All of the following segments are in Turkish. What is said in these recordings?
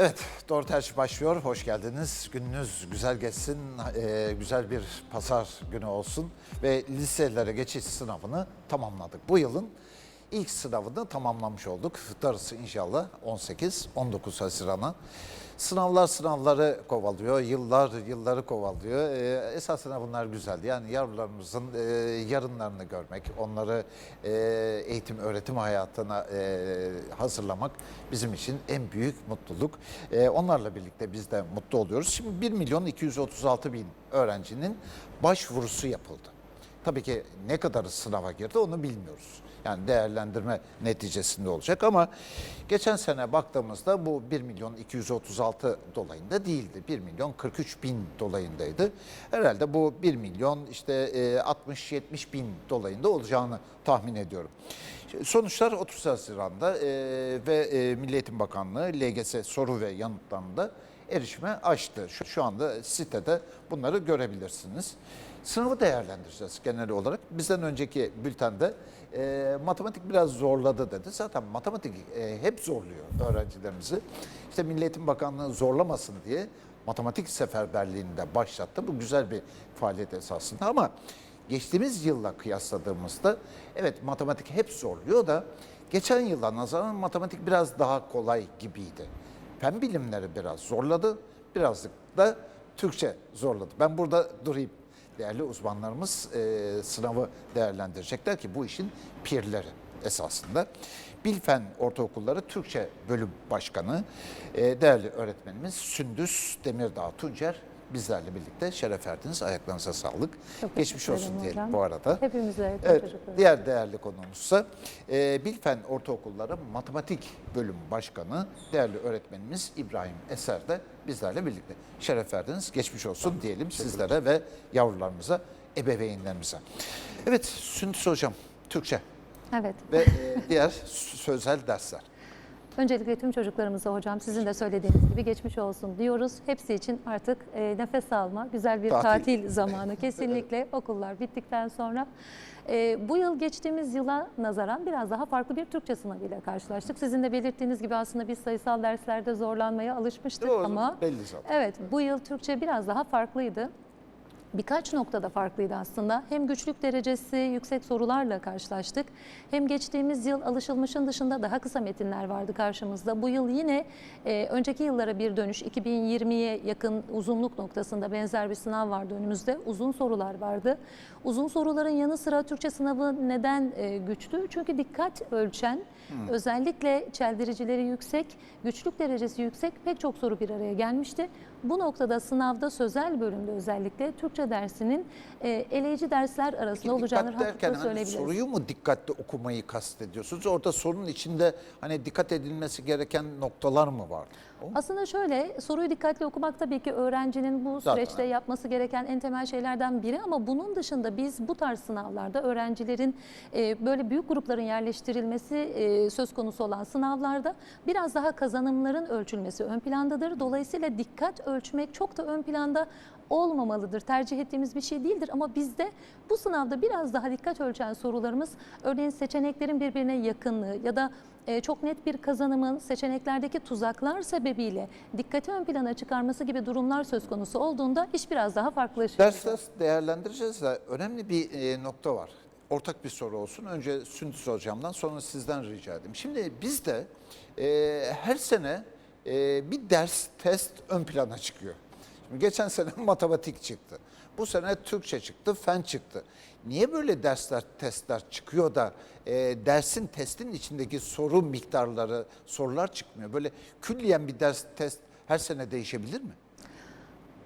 Evet, Doğru Tercih başlıyor. Hoş geldiniz. Gününüz güzel geçsin, e, güzel bir pazar günü olsun. Ve liselere geçiş sınavını tamamladık. Bu yılın ilk sınavını tamamlamış olduk. Darısı inşallah 18-19 Haziran'a. Sınavlar sınavları kovalıyor, yıllar yılları kovalıyor. E, esasında bunlar güzeldi. Yani yavrularımızın e, yarınlarını görmek, onları e, eğitim öğretim hayatına e, hazırlamak bizim için en büyük mutluluk. E, onlarla birlikte biz de mutlu oluyoruz. Şimdi 1 milyon 236 bin öğrencinin başvurusu yapıldı. Tabii ki ne kadarı sınava girdi onu bilmiyoruz. Yani değerlendirme neticesinde olacak ama geçen sene baktığımızda bu 1 milyon 236 dolayında değildi. 1 milyon 43 bin dolayındaydı. Herhalde bu 1 milyon işte e, 60-70 bin dolayında olacağını tahmin ediyorum. Sonuçlar 30 Haziran'da e, ve e, Milli Eğitim Bakanlığı LGS soru ve yanıtlarında erişime açtı. Şu anda sitede bunları görebilirsiniz. Sınavı değerlendireceğiz genel olarak. Bizden önceki bültende e, matematik biraz zorladı dedi. Zaten matematik e, hep zorluyor öğrencilerimizi. İşte Milli Eğitim Bakanlığı zorlamasın diye matematik seferberliğini de başlattı. Bu güzel bir faaliyet esasında ama geçtiğimiz yılla kıyasladığımızda evet matematik hep zorluyor da geçen yıla nazaran matematik biraz daha kolay gibiydi. Fen bilimleri biraz zorladı, birazcık da Türkçe zorladı. Ben burada durayım. Değerli uzmanlarımız e, sınavı değerlendirecekler ki bu işin pirleri esasında. Bilfen Ortaokulları Türkçe Bölüm Başkanı, e, değerli öğretmenimiz Sündüz Demirdağ Tuncer bizlerle birlikte şeref verdiniz. Ayaklarınıza sağlık. Çok Geçmiş olsun ederim diyelim hocam. bu arada. Hepimize, Evet, diğer değerli konuğumuzsa e, Bilfen Ortaokulları Matematik Bölüm Başkanı değerli öğretmenimiz İbrahim Eser de bizlerle birlikte şeref verdiniz. Geçmiş olsun diyelim sizlere ve yavrularımıza, ebeveynlerimize. Evet Sündüz Hocam, Türkçe Evet. ve e, diğer sözel dersler. Öncelikle tüm çocuklarımıza hocam sizin de söylediğiniz gibi geçmiş olsun diyoruz. Hepsi için artık e, nefes alma, güzel bir Tatil. tatil, zamanı kesinlikle okullar bittikten sonra. E, bu yıl geçtiğimiz yıla nazaran biraz daha farklı bir Türkçe sınavıyla karşılaştık. Sizin de belirttiğiniz gibi aslında biz sayısal derslerde zorlanmaya alışmıştık Doğru, ama belli zaten. evet bu yıl Türkçe biraz daha farklıydı. Birkaç noktada farklıydı aslında. Hem güçlük derecesi yüksek sorularla karşılaştık. Hem geçtiğimiz yıl alışılmışın dışında daha kısa metinler vardı karşımızda. Bu yıl yine e, önceki yıllara bir dönüş 2020'ye yakın uzunluk noktasında benzer bir sınav vardı önümüzde. Uzun sorular vardı. Uzun soruların yanı sıra Türkçe sınavı neden e, güçlü? Çünkü dikkat ölçen, özellikle çeldiricileri yüksek, güçlük derecesi yüksek pek çok soru bir araya gelmişti. Bu noktada sınavda sözel bölümde özellikle Türkçe dersinin e, eleyici dersler arasında olacağını Dikkat derken rahatlıkla hani söyleyebiliriz. soruyu mu dikkatli okumayı kastediyorsunuz? Orada sorunun içinde hani dikkat edilmesi gereken noktalar mı var? Aslında şöyle soruyu dikkatli okumak tabii ki öğrencinin bu Zaten. süreçte yapması gereken en temel şeylerden biri ama bunun dışında biz bu tarz sınavlarda öğrencilerin e, böyle büyük grupların yerleştirilmesi e, söz konusu olan sınavlarda biraz daha kazanımların ölçülmesi ön plandadır. Dolayısıyla dikkat ölçmek çok da ön planda olmamalıdır. Tercih ettiğimiz bir şey değildir ama bizde bu sınavda biraz daha dikkat ölçen sorularımız örneğin seçeneklerin birbirine yakınlığı ya da e, çok net bir kazanımın seçeneklerdeki tuzaklar sebebiyle dikkati ön plana çıkarması gibi durumlar söz konusu olduğunda iş biraz daha farklılaşıyor. Ders ders değerlendireceğiz de önemli bir e, nokta var. Ortak bir soru olsun. Önce Sündüz Hocam'dan sonra sizden rica edeyim. Şimdi bizde e, her sene e, bir ders, test ön plana çıkıyor. Şimdi geçen sene matematik çıktı. Bu sene Türkçe çıktı, fen çıktı. Niye böyle dersler, testler çıkıyor da e, dersin, testin içindeki soru miktarları, sorular çıkmıyor? Böyle külliyen bir ders, test her sene değişebilir mi?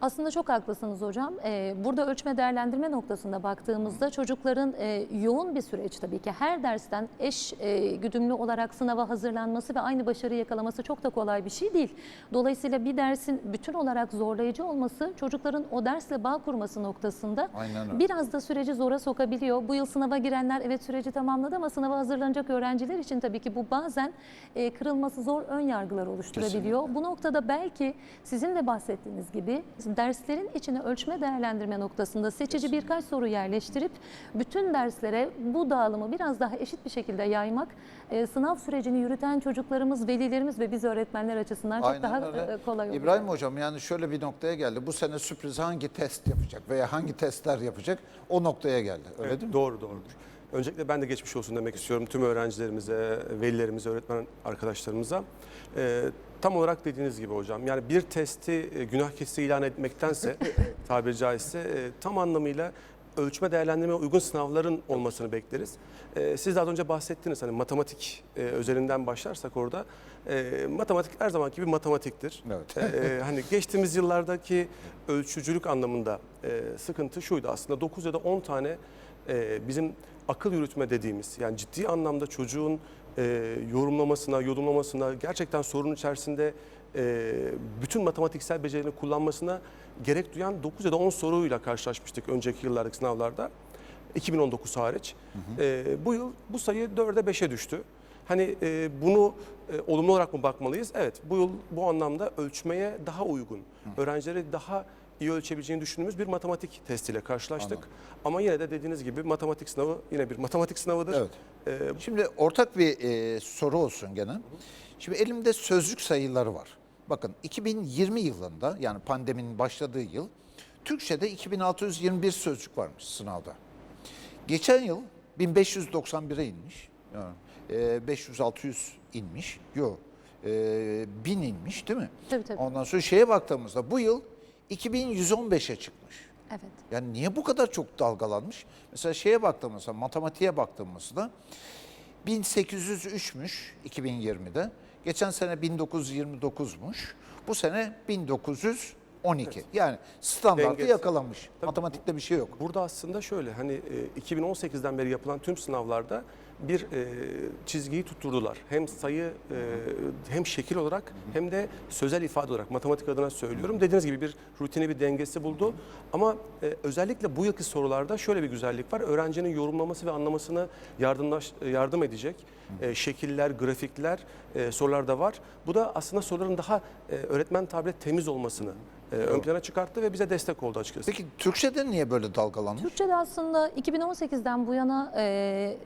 Aslında çok haklısınız hocam. Ee, burada ölçme değerlendirme noktasında baktığımızda çocukların e, yoğun bir süreç tabii ki her dersten eş e, güdümlü olarak sınava hazırlanması ve aynı başarıyı yakalaması çok da kolay bir şey değil. Dolayısıyla bir dersin bütün olarak zorlayıcı olması çocukların o dersle bağ kurması noktasında biraz da süreci zora sokabiliyor. Bu yıl sınava girenler evet süreci tamamladı ama sınava hazırlanacak öğrenciler için tabii ki bu bazen e, kırılması zor ön yargılar oluşturabiliyor. Bu noktada belki sizin de bahsettiğiniz gibi derslerin içine ölçme değerlendirme noktasında seçici birkaç soru yerleştirip bütün derslere bu dağılımı biraz daha eşit bir şekilde yaymak e, sınav sürecini yürüten çocuklarımız, velilerimiz ve biz öğretmenler açısından çok Aynen daha öyle. e, kolay olur. İbrahim Hocam yani şöyle bir noktaya geldi. Bu sene sürpriz hangi test yapacak veya hangi testler yapacak o noktaya geldi. Öyle Evet, değil mi? Doğru doğrudur. Öncelikle ben de geçmiş olsun demek istiyorum tüm öğrencilerimize, velilerimize, öğretmen arkadaşlarımıza. Ee, tam olarak dediğiniz gibi hocam yani bir testi e, günah keçisi ilan etmektense tabiri caizse e, tam anlamıyla ölçme değerlendirmeye uygun sınavların olmasını bekleriz. Ee, siz de az önce bahsettiniz hani matematik e, özelinden başlarsak orada e, matematik her zamanki bir matematiktir. Evet. Ee, hani geçtiğimiz yıllardaki ölçücülük anlamında e, sıkıntı şuydu aslında 9 ya da 10 tane e, bizim akıl yürütme dediğimiz yani ciddi anlamda çocuğun e, yorumlamasına, yodumlamasına gerçekten sorunun içerisinde e, bütün matematiksel becerilerini kullanmasına gerek duyan 9 ya da 10 soruyla karşılaşmıştık önceki yıllardaki sınavlarda. 2019 hariç. E, bu yıl bu sayı 4'e 5'e düştü. Hani e, bunu e, olumlu olarak mı bakmalıyız? Evet, bu yıl bu anlamda ölçmeye daha uygun, öğrencileri daha iyi ölçebileceğini düşündüğümüz bir matematik testiyle karşılaştık. Anladım. Ama yine de dediğiniz gibi matematik sınavı yine bir matematik sınavıdır. Evet. E, Şimdi ortak bir e, soru olsun gene. Şimdi elimde sözlük sayıları var. Bakın 2020 yılında yani pandeminin başladığı yıl Türkçe'de 2621 sözcük varmış sınavda. Geçen yıl 1591'e inmiş. Yani, e, 500-600 inmiş. Yok. E, 1000 inmiş değil mi? Tabii, tabii. Ondan sonra şeye baktığımızda bu yıl 2115'e çıkmış. Evet. Yani niye bu kadar çok dalgalanmış? Mesela şeye baktığımızda, matematiğe baktığımızda 1803'müş 2020'de. Geçen sene 1929'muş. Bu sene 1912. Yani standartı Dengesi. yakalamış. Tabii. Matematikte bir şey yok. Burada aslında şöyle hani e, 2018'den beri yapılan tüm sınavlarda bir e, çizgiyi tutturdular. Hem sayı e, hem şekil olarak hem de sözel ifade olarak matematik adına söylüyorum. Dediğiniz gibi bir rutini bir dengesi buldu. Ama e, özellikle bu yılki sorularda şöyle bir güzellik var. Öğrencinin yorumlaması ve anlamasını yardımlaş, yardım edecek e, şekiller, grafikler e, sorularda var. Bu da aslında soruların daha e, öğretmen tablet temiz olmasını e, ön plana çıkarttı ve bize destek oldu açıkçası. Peki Türkçe'de niye böyle dalgalanmış? Türkçe'de aslında 2018'den bu yana e,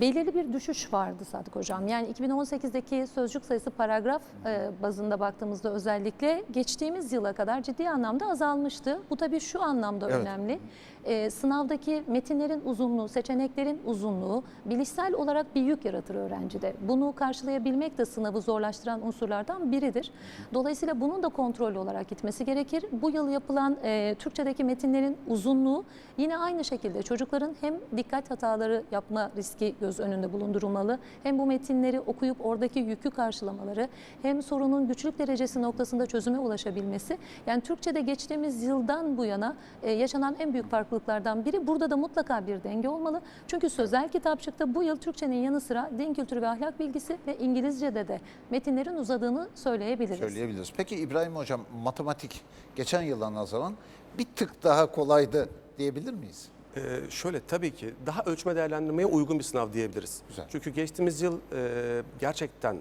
belirli bir düşüş vardı Sadık Hocam. Yani 2018'deki sözcük sayısı paragraf e, bazında baktığımızda özellikle geçtiğimiz yıla kadar ciddi anlamda azalmıştı. Bu tabii şu anlamda Evet. önemli. E, sınavdaki metinlerin uzunluğu, seçeneklerin uzunluğu bilişsel olarak bir yük yaratır öğrencide. Bunu karşılayabilmek de sınavı zorlaştıran unsurlardan biridir. Dolayısıyla bunun da kontrollü olarak gitmesi gerekir. Bu yıl yapılan e, Türkçedeki metinlerin uzunluğu yine aynı şekilde çocukların hem dikkat hataları yapma riski göz önünde bulundurulmalı, hem bu metinleri okuyup oradaki yükü karşılamaları, hem sorunun güçlük derecesi noktasında çözüme ulaşabilmesi. Yani Türkçe'de geçtiğimiz yıldan bu yana e, yaşanan en büyük farklılıklardan biri. Burada da mutlaka bir denge olmalı. Çünkü sözel kitapçıkta bu yıl Türkçenin yanı sıra din kültürü ve ahlak bilgisi ve İngilizce'de de metinlerin uzadığını söyleyebiliriz. Söyleyebiliriz. Peki İbrahim Hocam matematik geçen yıldan nazaran bir tık daha kolaydı diyebilir miyiz? Ee, şöyle tabii ki daha ölçme değerlendirmeye uygun bir sınav diyebiliriz. Güzel. Çünkü geçtiğimiz yıl e, gerçekten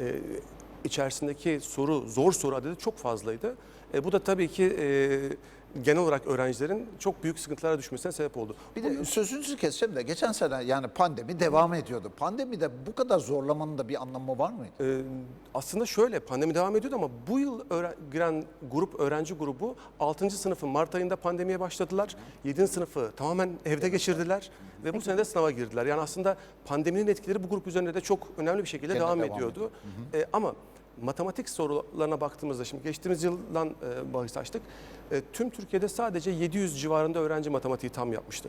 e, içerisindeki soru, zor soru adedi çok fazlaydı. E, bu da tabii ki e, genel olarak öğrencilerin çok büyük sıkıntılara düşmesine sebep oldu. Bir de sözünüzü keseceğim de geçen sene yani pandemi devam ediyordu. Pandemide bu kadar zorlamanın da bir anlamı var mıydı? Ee, aslında şöyle pandemi devam ediyordu ama bu yıl giren grup öğrenci grubu 6. sınıfın Mart ayında pandemiye başladılar. 7. sınıfı tamamen evde geçirdiler ve bu sene de sınava girdiler. Yani aslında pandeminin etkileri bu grup üzerinde de çok önemli bir şekilde Gene devam, devam ediyordu. Ee, ama matematik sorularına baktığımızda şimdi geçtiğimiz yıldan e, bahis açtık. E, tüm Türkiye'de sadece 700 civarında öğrenci matematiği tam yapmıştı.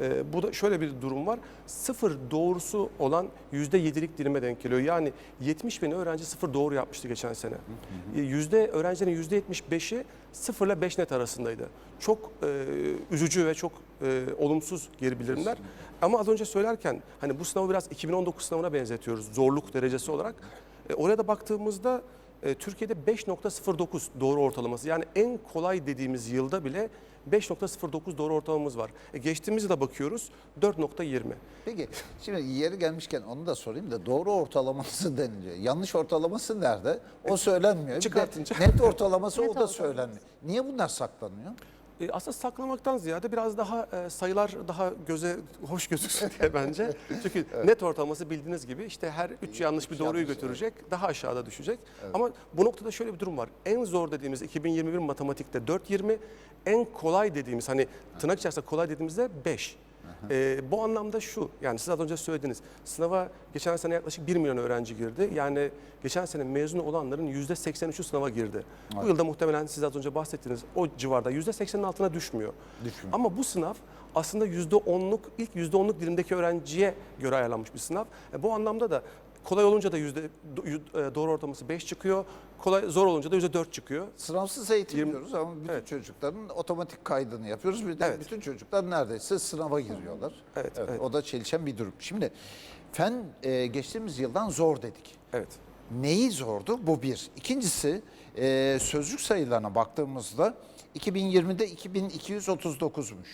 E, bu da şöyle bir durum var. Sıfır doğrusu olan %7'lik dilime denk geliyor. Yani 70 bin öğrenci sıfır doğru yapmıştı geçen sene. E, Yüzde öğrencilerin %75'i sıfırla 5 net arasındaydı. Çok e, üzücü ve çok e, olumsuz geri bildirimler. Ama az önce söylerken hani bu sınavı biraz 2019 sınavına benzetiyoruz zorluk derecesi olarak. E, oraya da baktığımızda e, Türkiye'de 5.09 doğru ortalaması. Yani en kolay dediğimiz yılda bile 5.09 doğru ortalamamız var. E, geçtiğimiz yıla bakıyoruz 4.20. Peki şimdi yeri gelmişken onu da sorayım da doğru ortalaması deniliyor. Yanlış ortalaması nerede? O söylenmiyor. Bir de Çıkartınca. net ortalaması Net o da ortalaması. söylenmiyor. Niye bunlar saklanıyor? E, aslında saklamaktan ziyade biraz daha e, sayılar daha göze hoş gözüksün diye bence. Çünkü net ortalaması bildiğiniz gibi işte her üç yanlış bir doğruyu yanlış, götürecek, daha aşağıda düşecek. Ama bu noktada şöyle bir durum var. En zor dediğimiz 2021 matematikte 4.20, en kolay dediğimiz hani tırnak içerisinde kolay dediğimizde 5. E, bu anlamda şu, yani siz az önce söylediniz. Sınava geçen sene yaklaşık 1 milyon öğrenci girdi. Yani geçen sene mezun olanların %83'ü sınava girdi. Bu yılda muhtemelen siz az önce bahsettiğiniz o civarda %80'in altına düşmüyor. Düşmüyor. Ama bu sınav aslında %10'luk, ilk %10'luk dilimdeki öğrenciye göre ayarlanmış bir sınav. E, bu anlamda da kolay olunca da yüzde e, doğru ortalaması 5 çıkıyor. Kolay zor olunca da %4 çıkıyor. Sınavsız eğitim Yirmi- diyoruz ama bütün Evet. çocukların otomatik kaydını yapıyoruz. Bir de Evet. bütün çocuklar neredeyse sınava giriyorlar. Evet, evet. O da çelişen bir durum. Şimdi fen e, geçtiğimiz yıldan zor dedik. Evet. Neyi zordu? Bu bir. İkincisi e, sözcük sayılarına baktığımızda 2020'de 2239'muş.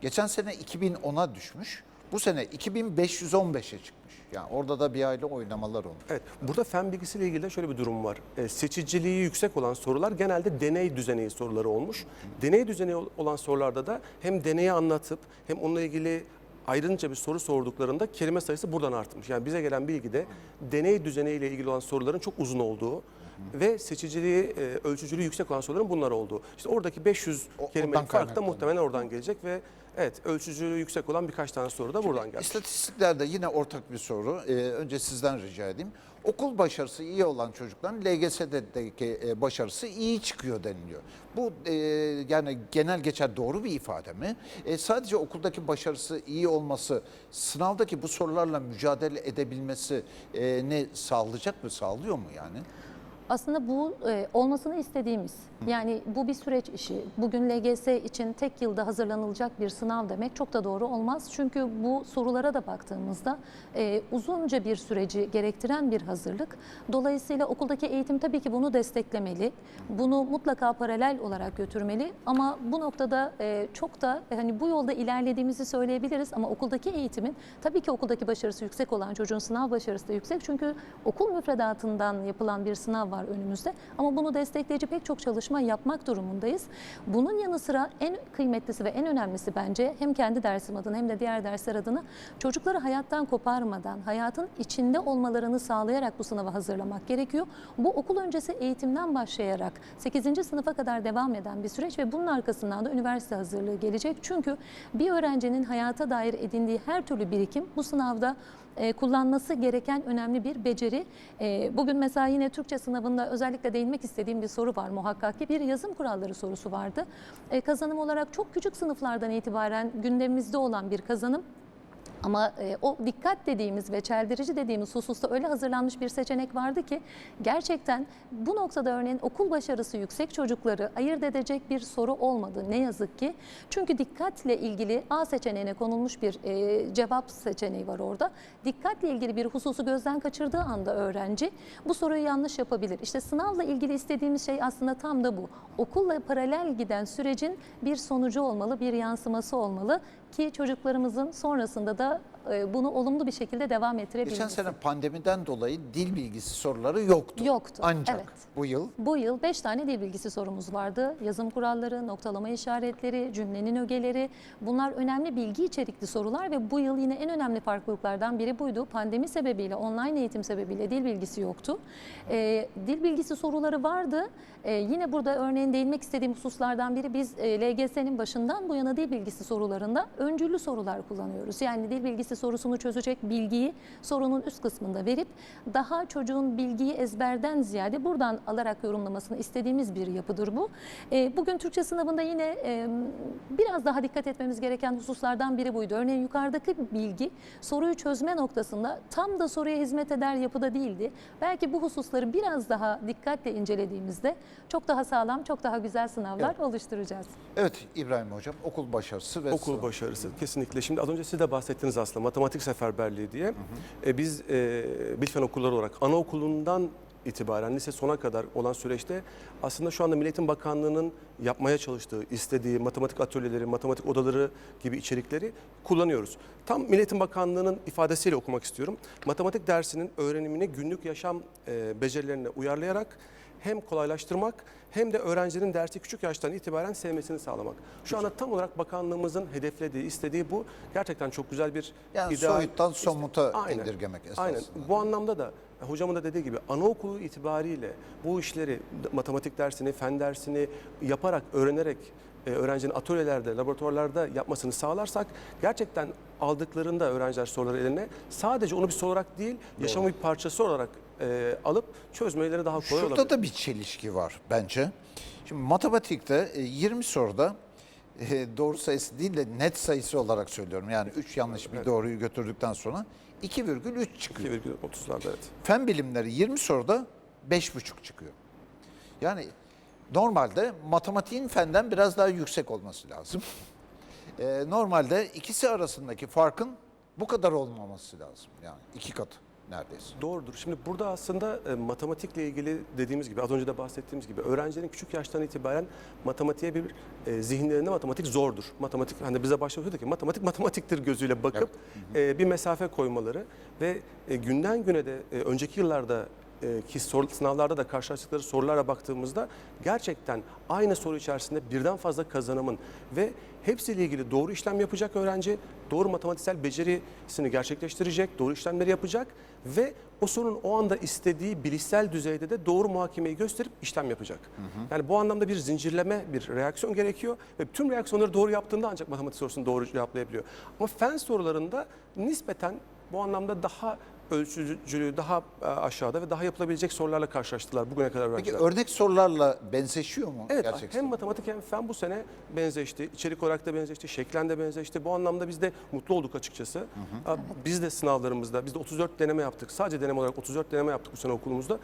Geçen sene 2010'a düşmüş. Bu sene 2515'e çıkmış. Yani orada da bir aile oynamalar olmuş. Evet. Burada fen bilgisiyle ilgili de şöyle bir durum var. E, seçiciliği yüksek olan sorular genelde deney düzeneyi soruları olmuş. Deney düzeneyi ol- olan sorularda da hem deneyi anlatıp hem onunla ilgili ayrınca bir soru sorduklarında kelime sayısı buradan artmış. Yani bize gelen bilgide deney düzeneğiyle ilgili olan soruların çok uzun olduğu ve seçiciliği, e, ölçücülüğü yüksek olan soruların bunlar olduğu. İşte oradaki 500 O- oradan kelimelik fark da muhtemelen oradan gelecek ve evet ölçücülüğü yüksek olan birkaç tane soru da buradan gelmiş. İstatistiklerde yine ortak bir soru. Ee, önce sizden rica edeyim. Okul başarısı iyi olan çocukların LGS'deki e, başarısı iyi çıkıyor deniliyor. Bu e, yani genel geçer doğru bir ifade mi? E, sadece okuldaki başarısı iyi olması sınavdaki bu sorularla mücadele edebilmesi e, ne sağlayacak mı? Sağlıyor mu yani? Aslında bu e, olmasını istediğimiz. Yani bu bir süreç işi. Bugün LGS için tek yılda hazırlanılacak bir sınav demek çok da doğru olmaz. Çünkü bu sorulara da baktığımızda e, uzunca bir süreci gerektiren bir hazırlık. Dolayısıyla okuldaki eğitim tabii ki bunu desteklemeli. Bunu mutlaka paralel olarak götürmeli. Ama bu noktada e, çok da hani bu yolda ilerlediğimizi söyleyebiliriz. Ama okuldaki eğitimin tabii ki okuldaki başarısı yüksek olan çocuğun sınav başarısı da yüksek. Çünkü okul müfredatından yapılan bir sınav var önümüzde. Ama bunu destekleyici pek çok çalışma yapmak durumundayız. Bunun yanı sıra en kıymetlisi ve en önemlisi bence hem kendi dersim adına hem de diğer dersler adına çocukları hayattan koparmadan, hayatın içinde olmalarını sağlayarak bu sınava hazırlamak gerekiyor. Bu okul öncesi eğitimden başlayarak 8. sınıfa kadar devam eden bir süreç ve bunun arkasından da üniversite hazırlığı gelecek. Çünkü bir öğrencinin hayata dair edindiği her türlü birikim bu sınavda e, kullanması gereken önemli bir beceri. E, bugün mesela yine Türkçe sınavında özellikle değinmek istediğim bir soru var muhakkak ki. Bir yazım kuralları sorusu vardı. E, kazanım olarak çok küçük sınıflardan itibaren gündemimizde olan bir kazanım. Ama e, o dikkat dediğimiz ve çeldirici dediğimiz hususta öyle hazırlanmış bir seçenek vardı ki gerçekten bu noktada örneğin okul başarısı yüksek çocukları ayırt edecek bir soru olmadı ne yazık ki. Çünkü dikkatle ilgili A seçeneğine konulmuş bir e, cevap seçeneği var orada. Dikkatle ilgili bir hususu gözden kaçırdığı anda öğrenci bu soruyu yanlış yapabilir. İşte sınavla ilgili istediğimiz şey aslında tam da bu. Okulla paralel giden sürecin bir sonucu olmalı, bir yansıması olmalı ki çocuklarımızın sonrasında da e, bunu olumlu bir şekilde devam ettirebilmesi. Geçen sene pandemiden dolayı dil bilgisi soruları yoktu. Yoktu, Ancak evet. bu yıl Bu yıl 5 tane dil bilgisi sorumuz vardı. Yazım kuralları, noktalama işaretleri, cümlenin ögeleri. Bunlar önemli bilgi içerikli sorular ve bu yıl yine en önemli farklılıklardan biri buydu. Pandemi sebebiyle, online eğitim sebebiyle dil bilgisi yoktu. Ee, dil bilgisi soruları vardı. Ee, yine burada örneğin değinmek istediğim hususlardan biri biz e, LGS'nin başından bu yana dil bilgisi sorularında öncüllü sorular kullanıyoruz. Yani dil bilgisi sorusunu çözecek bilgiyi sorunun üst kısmında verip daha çocuğun bilgiyi ezberden ziyade buradan alarak yorumlamasını istediğimiz bir yapıdır bu. E, bugün Türkçe sınavında yine e, biraz daha dikkat etmemiz gereken hususlardan biri buydu. Örneğin yukarıdaki bilgi soruyu çözme noktasında tam da soruya hizmet eder yapıda değildi. Belki bu hususları biraz daha dikkatle incelediğimizde çok daha sağlam, çok daha güzel sınavlar oluşturacağız. evet İbrahim Hocam okul başarısı ve Okul sınav. başarısı kesinlikle. Şimdi az önce siz de bahsettiniz aslında matematik seferberliği diye. E, biz e, Bilfen okulları olarak anaokulundan itibaren lise sona kadar olan süreçte aslında şu anda Milli Eğitim Bakanlığı'nın yapmaya çalıştığı, istediği matematik atölyeleri, matematik odaları gibi içerikleri kullanıyoruz. Tam Milli Eğitim Bakanlığı'nın ifadesiyle okumak istiyorum. Matematik dersinin öğrenimini günlük yaşam e, becerilerine uyarlayarak hem kolaylaştırmak hem de öğrencilerin dersi küçük yaştan itibaren sevmesini sağlamak. Şu anda tam olarak bakanlığımızın hedeflediği, istediği bu. Gerçekten çok güzel bir Yani ideal. soyuttan somuta Aynen. indirgemek esasında. Aynen. Bu anlamda da hocamın da dediği gibi anaokulu itibariyle bu işleri matematik dersini, fen dersini yaparak, öğrenerek e, öğrencinin atölyelerde, laboratuvarlarda yapmasını sağlarsak gerçekten aldıklarında öğrenciler soruları eline sadece onu bir soru olarak değil, yaşamın bir parçası olarak e, alıp çözmeleri daha kolay Şurada olabilir. da bir çelişki var bence. Şimdi matematikte e, 20 soruda e, doğru sayısı değil de net sayısı olarak söylüyorum. Yani 3 yanlış bir doğruyu götürdükten sonra 2,3 çıkıyor. 2,30'larda evet. Fen bilimleri 20 soruda 5,5 çıkıyor. Yani normalde matematiğin fenden biraz daha yüksek olması lazım. E, normalde ikisi arasındaki farkın bu kadar olmaması lazım. Yani iki katı neredeyse. Doğrudur. Şimdi burada aslında e, matematikle ilgili dediğimiz gibi az önce de bahsettiğimiz gibi öğrencilerin küçük yaştan itibaren matematiğe bir e, zihinlerinde matematik zordur. Matematik hani bize başta söyledi ki matematik matematiktir gözüyle bakıp e, bir mesafe koymaları ve e, günden güne de e, önceki yıllarda e, ki sor, sınavlarda da karşılaştıkları sorulara baktığımızda gerçekten aynı soru içerisinde birden fazla kazanımın ve hepsiyle ilgili doğru işlem yapacak öğrenci, doğru matematiksel becerisini gerçekleştirecek, doğru işlemleri yapacak ve o sorunun o anda istediği bilişsel düzeyde de doğru muhakemeyi gösterip işlem yapacak. Yani bu anlamda bir zincirleme, bir reaksiyon gerekiyor ve tüm reaksiyonları doğru yaptığında ancak matematik sorusunu doğru cevaplayabiliyor. Ama fen sorularında nispeten bu anlamda daha ölçücülüğü daha e, aşağıda ve daha yapılabilecek sorularla karşılaştılar bugüne kadar Peki öğrenciler. örnek sorularla benzeşiyor mu Evet gerçekten? hem matematik hem fen bu sene benzeşti. İçerik olarak da benzeşti, şeklen de benzeşti. Bu anlamda biz de mutlu olduk açıkçası. Aa, Biz de sınavlarımızda, biz de 34 deneme yaptık. Sadece deneme olarak 34 deneme yaptık bu sene okulumuzda.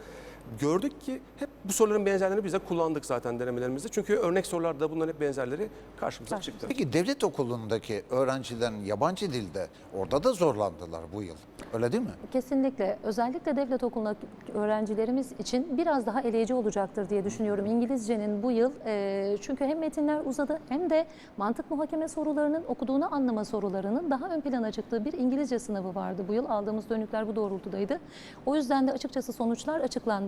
Gördük ki hep bu soruların benzerlerini biz de kullandık zaten denemelerimizde. Çünkü örnek sorularda bunların hep benzerleri karşımıza çıktı. Peki devlet okulundaki öğrencilerin yabancı dilde orada da zorlandılar bu yıl. Öyle değil mi? Kesinlikle. Özellikle devlet okulundaki öğrencilerimiz için biraz daha eleyici olacaktır diye düşünüyorum. İngilizcenin bu yıl e, çünkü hem metinler uzadı hem de mantık muhakeme sorularının okuduğunu anlama sorularının daha ön plana çıktığı bir İngilizce sınavı vardı. Bu yıl aldığımız dönükler bu doğrultudaydı. O yüzden de açıkçası sonuçlar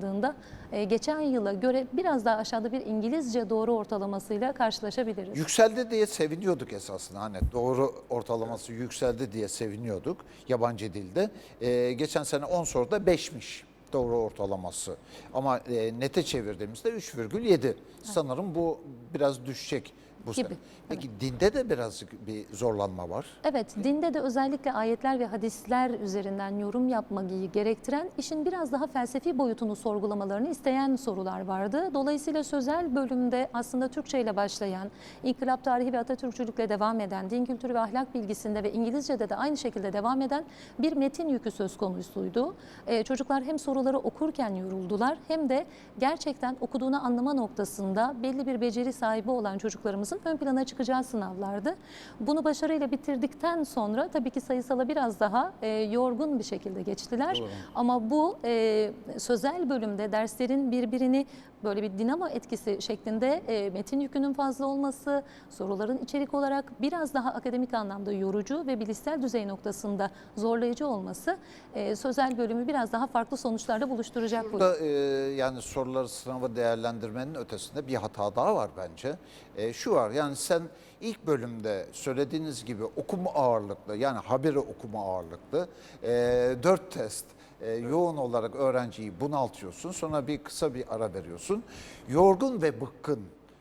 açıklandığında e, geçen yıla göre biraz daha aşağıda bir İngilizce doğru ortalamasıyla karşılaşabiliriz. Yükseldi diye seviniyorduk esasında. Hani doğru ortalaması yükseldi diye seviniyorduk yabancı dilde. Ee, geçen sene 10 soruda 5'miş doğru ortalaması. Ama e, nete çevirdiğimizde 3,7. Sanırım bu biraz düşecek bu Gibi, sene. Peki dinde de birazcık bir zorlanma var. Evet, dinde de özellikle ayetler ve hadisler üzerinden yorum yapmayı gerektiren, işin biraz daha felsefi boyutunu sorgulamalarını isteyen sorular vardı. Dolayısıyla sözel bölümde aslında Türkçe ile başlayan, inkılap tarihi ve Atatürkçülükle devam eden, din kültürü ve ahlak bilgisinde ve İngilizce'de de aynı şekilde devam eden bir metin yükü söz konusuydu. Ee, çocuklar hem soruları okurken yoruldular hem de gerçekten okuduğunu anlama noktasında belli bir beceri sahibi olan çocuklarımızın ön plana çıkacağı sınavlardı. Bunu başarıyla bitirdikten sonra tabii ki sayısala biraz daha e, yorgun bir şekilde geçtiler. Ama bu e, sözel bölümde derslerin birbirini böyle bir dinamo etkisi şeklinde e, metin yükünün fazla olması, soruların içerik olarak biraz daha akademik anlamda yorucu ve bilişsel düzey noktasında zorlayıcı olması e, sözel bölümü biraz daha farklı sonuçlarla buluşturacak bu. Burada e, yani soruları sınavı değerlendirmenin ötesinde bir hata daha var bence. E, şu var yani sen ilk bölümde söylediğiniz gibi okuma ağırlıklı yani haberi okuma ağırlıklı e, dört test e, yoğun olarak öğrenciyi bunaltıyorsun. Sonra bir kısa bir ara veriyorsun. Yorgun ve bıkkın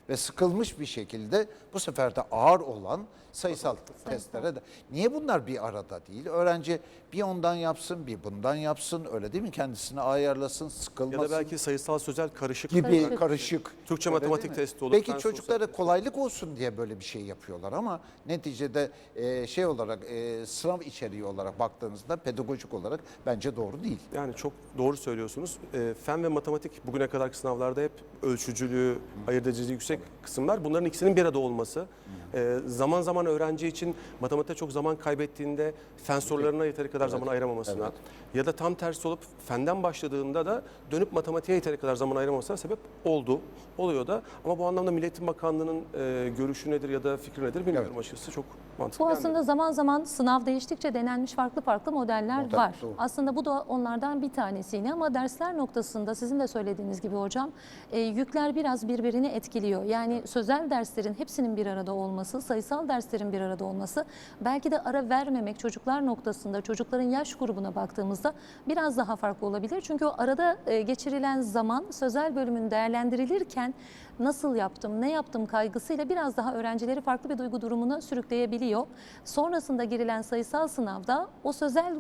ve sıkılmış bir şekilde bu sefer de ağır olan sayısal testlere de. Niye bunlar bir arada değil? Öğrenci bir ondan yapsın, bir bundan yapsın. Öyle değil mi? Kendisini ayarlasın, Ya sıkılmasın da belki sayısal sözel karışık. gibi Karışık. karışık. Türkçe Öyle matematik değil mi? testi olur, Belki çocuklara sosyal- kolaylık olsun diye böyle bir şey yapıyorlar ama neticede e, şey olarak e, sınav içeriği olarak baktığınızda pedagojik olarak bence doğru değil. Yani çok doğru söylüyorsunuz. E, fen ve matematik bugüne kadarki sınavlarda hep ölçücülüğü, ayırt ediciliği yüksek kısımlar. Bunların ikisinin bir arada olması E, zaman zaman öğrenci için matematikte çok zaman kaybettiğinde fen sorularına yeteri kadar zaman ayıramamasına ya da tam tersi olup fenden başladığında da dönüp matematiğe yeteri kadar zaman ayıramamasına sebep oldu. Oluyor da ama bu anlamda Milli Eğitim Bakanlığı'nın e, görüşü nedir ya da fikri nedir bilmiyorum açıkçası çok mantıklı. Bu aslında zaman zaman sınav değiştikçe denenmiş farklı farklı modeller Model, var. doğru. Aslında bu da onlardan bir tanesiydi ama dersler noktasında sizin de söylediğiniz gibi hocam e, yükler biraz birbirini etkiliyor. Yani sözel derslerin hepsinin bir arada olması, sayısal derslerin bir arada olması, belki de ara vermemek çocuklar noktasında çocukların yaş grubuna baktığımızda biraz daha farklı olabilir. Çünkü o arada e, geçirilen zaman sözel bölümün değerlendirilirken nasıl yaptım, ne yaptım kaygısıyla biraz daha öğrencileri farklı bir duygu durumuna sürükleyebiliyor. Sonrasında girilen sayısal sınavda o sözel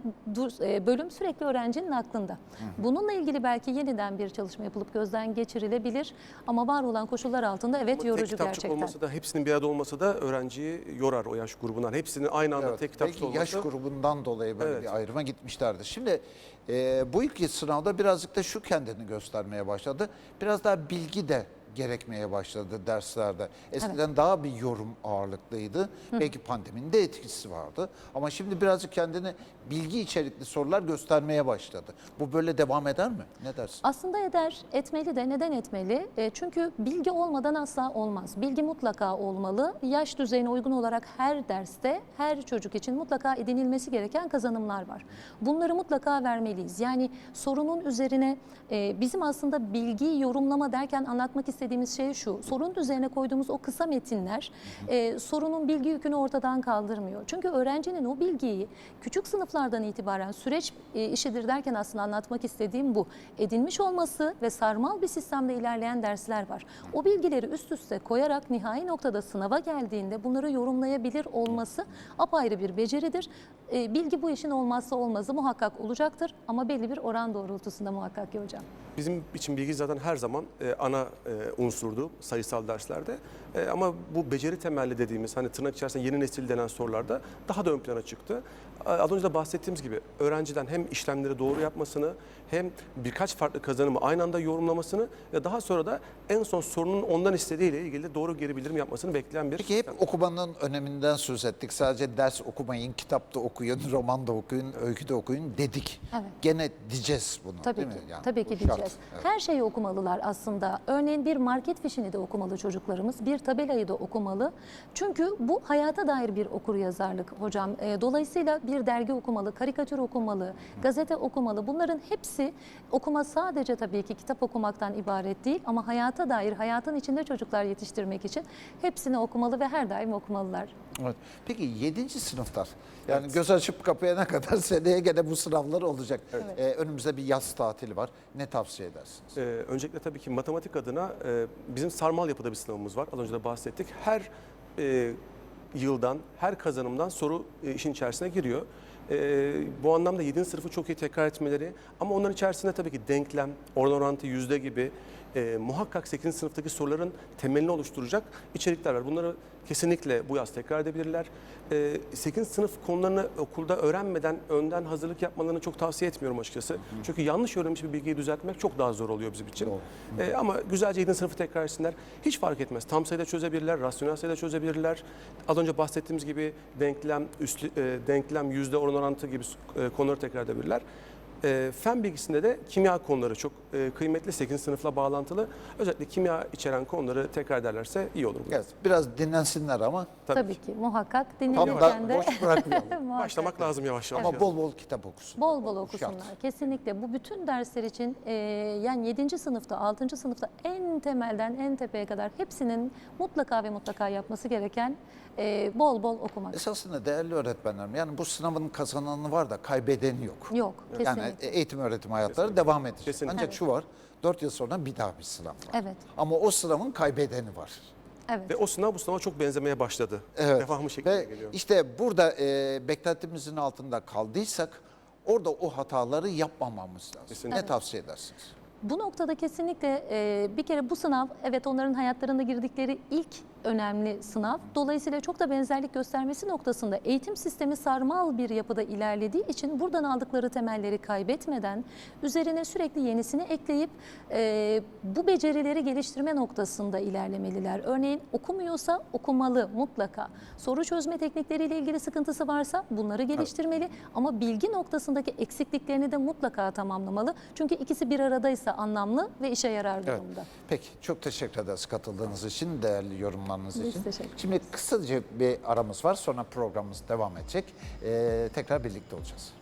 e, bölüm sürekli öğrencinin aklında. Bununla ilgili belki yeniden bir çalışma yapılıp gözden geçirilebilir ama var olan koşullar altında evet Ama tek yorucu kitapçık gerçekten. olması da hepsinin bir arada olması da öğrenciyi yorar o yaş grubundan. Hepsinin aynı anda Evet, tek kitapçık belki yaş olması. grubundan dolayı böyle Evet. bir ayrıma gitmişlerdi. Şimdi e, bu ilk sınavda birazcık da şu kendini göstermeye başladı. Biraz daha bilgi de gerekmeye başladı derslerde. Eskiden daha bir yorum ağırlıklıydı. Belki pandeminin de etkisi vardı. Ama şimdi birazcık kendini bilgi içerikli sorular göstermeye başladı. Bu böyle devam eder mi? Ne dersin? Aslında eder, etmeli de. Neden etmeli? E, çünkü bilgi olmadan asla olmaz. Bilgi mutlaka olmalı. Yaş düzeyine uygun olarak her derste, her çocuk için mutlaka edinilmesi gereken kazanımlar var. Bunları mutlaka vermeliyiz. Yani sorunun üzerine e, bizim aslında bilgiyi yorumlama derken anlatmak istediğimiz şey şu. Sorunun üzerine koyduğumuz o kısa metinler e, sorunun bilgi yükünü ortadan kaldırmıyor. Çünkü öğrencinin o bilgiyi küçük sınıflardan itibaren süreç e, işidir derken aslında anlatmak istediğim bu. Edinmiş olması ve sarmal bir sistemde ilerleyen dersler var. O bilgileri üst üste koyarak nihai noktada sınava geldiğinde bunları yorumlayabilir olması apayrı bir beceridir. E, bilgi bu işin olmazsa olmazı muhakkak olacaktır ama belli bir oran doğrultusunda muhakkak ki hocam. Bizim için bilgi zaten her zaman e, ana unsurdu sayısal derslerde. Ama bu beceri temelli dediğimiz hani tırnak içerisinde yeni nesil denen sorularda daha da ön plana çıktı. Az önce de bahsettiğimiz gibi öğrenciden hem işlemleri doğru yapmasını hem birkaç farklı kazanımı aynı anda yorumlamasını ve daha sonra da en son sorunun ondan istediğiyle ilgili de doğru geri bildirim yapmasını bekleyen bir Peki hep sistem. okumanın öneminden söz ettik. Sadece ders okumayın, kitap da okuyun, roman da okuyun, öykü de okuyun dedik. Evet. Gene diyeceğiz bunu Tabii değil ki. mi? Yani tabii ki şart. diyeceğiz. Evet. Her şeyi okumalılar aslında. Örneğin bir market fişini de okumalı çocuklarımız. Bir tabelayı da okumalı. Çünkü bu hayata dair bir okuryazarlık hocam. Ee, dolayısıyla bir dergi okumalı, karikatür okumalı, gazete okumalı. Bunların hepsi okuma sadece tabii ki kitap okumaktan ibaret değil ama hayata dair, hayatın içinde çocuklar yetiştirmek için hepsini okumalı ve her daim okumalılar. Evet. Peki 7. sınıflar yani göz açıp kapayana kadar seneye gene bu sınavlar olacak. Ee, önümüzde bir yaz tatili var. Ne tavsiye edersiniz? Ee, öncelikle tabii ki matematik adına e, bizim sarmal yapıda bir sınavımız var. Az önce de bahsettik. Her e, yıldan, her kazanımdan soru e, işin içerisine giriyor. E, bu anlamda 7. sınıfı çok iyi tekrar etmeleri ama onların içerisinde tabii ki denklem, oran orantı, yüzde gibi e, muhakkak 8. sınıftaki soruların temelini oluşturacak içerikler var. Bunları kesinlikle bu yaz tekrar edebilirler. E, 8. sınıf konularını okulda öğrenmeden önden hazırlık yapmalarını çok tavsiye etmiyorum açıkçası. Çünkü yanlış öğrenmiş bir bilgiyi düzeltmek çok daha zor oluyor bizim için. E, ama güzelce 7. sınıfı tekrar etsinler. Hiç fark etmez. Tam sayıda çözebilirler, rasyonel sayıda çözebilirler. Az önce bahsettiğimiz gibi denklem, üslü, e, denklem, yüzde oran orantı gibi e, konuları tekrar edebilirler. E, fen bilgisinde de kimya konuları çok e, kıymetli, 8. sınıfla bağlantılı. Özellikle kimya içeren konuları tekrar ederlerse iyi olur. Evet, biraz dinlensinler ama Tabii, Tabii, ki. ki muhakkak tam dinlenirken da de boş bırakmayalım. muhakkak. Başlamak lazım yavaş yavaş. ama bol bol kitap okusun. Bol bol okusunlar. şart. Kesinlikle. Bu bütün dersler için e, yani 7. sınıfta, 6. sınıfta en temelden en tepeye kadar hepsinin mutlaka ve mutlaka yapması gereken e, bol bol okumak. Esasında değerli öğretmenlerim yani bu sınavın kazananı var da kaybedeni yok. Yok, kesinlikle. Yani eğitim öğretim hayatları devam edecek. Kesinlikle. Ancak Evet. şu var 4 yıl sonra bir daha bir sınav var. Evet. Ama o sınavın kaybedeni var. Evet. Ve o sınav bu sınava çok benzemeye başladı. Evet. Devamı şeklinde Ve geliyor. işte burada e, beklentimizin altında kaldıysak orada o hataları yapmamamız lazım. Kesinlikle. Ne tavsiye edersiniz? Bu noktada kesinlikle e, bir kere bu sınav evet onların hayatlarında girdikleri ilk önemli sınav. Dolayısıyla çok da benzerlik göstermesi noktasında eğitim sistemi sarmal bir yapıda ilerlediği için buradan aldıkları temelleri kaybetmeden üzerine sürekli yenisini ekleyip e, bu becerileri geliştirme noktasında ilerlemeliler. Örneğin okumuyorsa okumalı mutlaka. Soru çözme teknikleriyle ilgili sıkıntısı varsa bunları geliştirmeli ama bilgi noktasındaki eksikliklerini de mutlaka tamamlamalı. Çünkü ikisi bir aradaysa anlamlı ve işe yarar Evet. durumda. Peki çok teşekkür ederiz katıldığınız için, değerli yorumlarınız Biz için. teşekkür Şimdi kısaca bir aramız var sonra programımız devam edecek. Ee, tekrar birlikte olacağız.